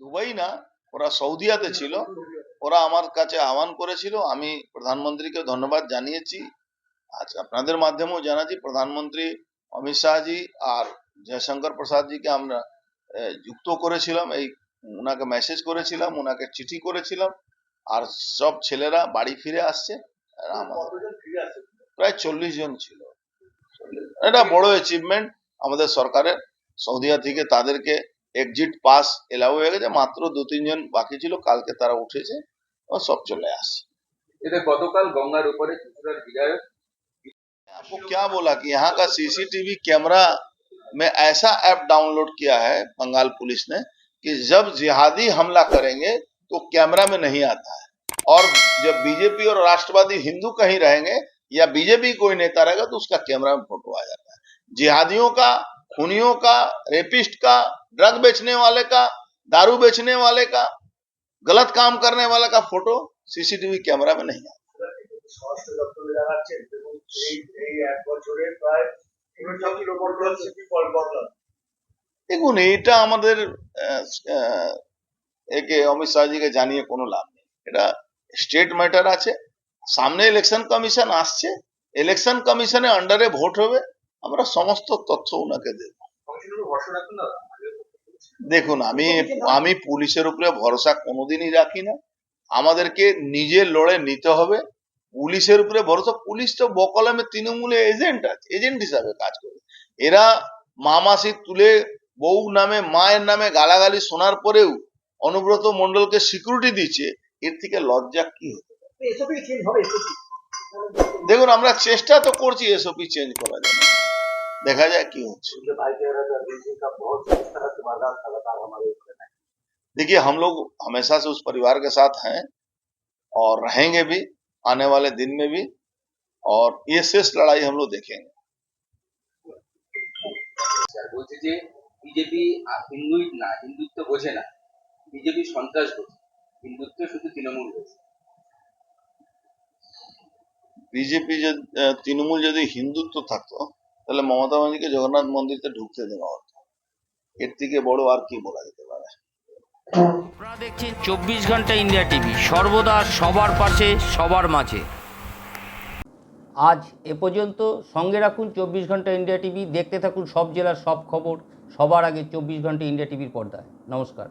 Dubai না ওরা সৌদিয়াতে ছিল। ওরা আমার কাছে আহ্বান করেছিল আমি প্রধানমন্ত্রীকে ধন্যবাদ জানিয়েছি। আজ আপনাদের মাধ্যমেও জানাচ্ছি প্রধানমন্ত্রী অমিত শাহজি আর জয়শঙ্কর প্রসাদজিকে আমরা যুক্ত করেছিলাম। এই ওনাকে মেসেজ করেছিলাম ওনাকে চিঠি করেছিলাম। আর সব ছেলেরা বাড়ি ফিরে আসছে। প্রায় চল্লিশ জন ছিল। এটা বড় অ্যাচিভমেন্ট আমাদের সরকারের। সৌদিয়া থেকে তাদেরকে এক্সিট পাস এলাও হয়ে গেছে মাত্র দু তিনজন বাকি ছিল কালকে তারা উঠেছে ও সব চলে আসছে এতে গতকাল গঙ্গার উপরে ত্রিপুরার বিধায়ক आपको क्या बोला कि यहाँ का सीसीटीवी कैमरा में ऐसा ऐप डाउनलोड किया है बंगाल पुलिस ने कि जब जिहादी हमला करेंगे तो कैमरा में नहीं आता है और जब बीजेपी और राष्ट्रवादी हिंदू कहीं रहेंगे या बीजेपी कोई नेता रहेगा तो उसका कैमरा में फोटो आ जाता है जिहादियों का खूनियों का रेपिस्ट का ड्रग बेचने वाले का दारू बेचने वाले का गलत काम करने वाले का फोटो सीसीटीवी कैमरा में नहीं आता স্বরাষ্ট্র দপ্তরে জানাচ্ছেন দেখুন এই এই এক বছরে প্রায় তিনশো কিলোমিটার সিটি বদলান দেখুন এইটা আমাদের আহ, আহ, একে অমিত শাহজিকে জানিয়ে কোনো লাভ নেই এটা স্টেট ম্যাটার আছে সামনে ইলেকশন কমিশন আসছে ইলেকশন কমিশনের আন্ডারে ভোট হবে আমরা সমস্ত তথ্য ওনাকে দেব কমিশনের দেখুন আমি আমি পুলিশের উপরে ভরসা কোনোদিনই রাখি না। আমাদেরকে নিজে লড়ে নিতে হবে। পুলিশের উপরে ভরসা পুলিশ তো বকলমে তৃণমূলে এজেন্ট আছে এজেন্ট হিসাবে কাজ করে। এরা মামাসি তুলে বউ নামে মায়ের নামে গালাগালি শোনার পরেও অনুব্রত মন্ডলকে সিকিউরিটি দিচ্ছে এর থেকে লজ্জা কি হতে পারে? হবে দেখুন আমরা চেষ্টা তো করছি এসওপি চেঞ্জ করার জন্য। যায় কি হচ্ছে उनके भाई कह रहा था बीजेपी का बहुत इस तरह से बर्दाश्त लगातार हमारे ऊपर है देखिए हम लोग हमेशा से उस परिवार के साथ हैं और रहेंगे भी आने वाले दिन में भी और ये शेष लड़ाई हम लोग देखेंगे স্যার বলছে যে বিজেপি হিন্দুই না হিন্দুত্ব বোঝে না বিজেপি সন্ত্রাস বোঝে হিন্দুত্ব শুধু তৃণমূল বোঝে বিজেপি তৃণমূল যদি হিন্দুত্ব থাকতো তাহলে মমতা ব্যানার্জিকে জগন্নাথ মন্দিরতে ঢুকতে দেওয়া হতো। এর থেকে বড় আর কি বলা যেতে পারে? আপনারা দেখছেন চব্বিশ ঘণ্টা ইন্ডিয়া টিভি, সর্বদা সবার পাশে, সবার মাঝে। আজ এ পর্যন্ত সঙ্গে রাখুন চব্বিশ ঘণ্টা ইন্ডিয়া টিভি, দেখতে থাকুন সব জেলার সব খবর, সবার আগে চব্বিশ ঘণ্টা ইন্ডিয়া টিভির পর্দায়। নমস্কার।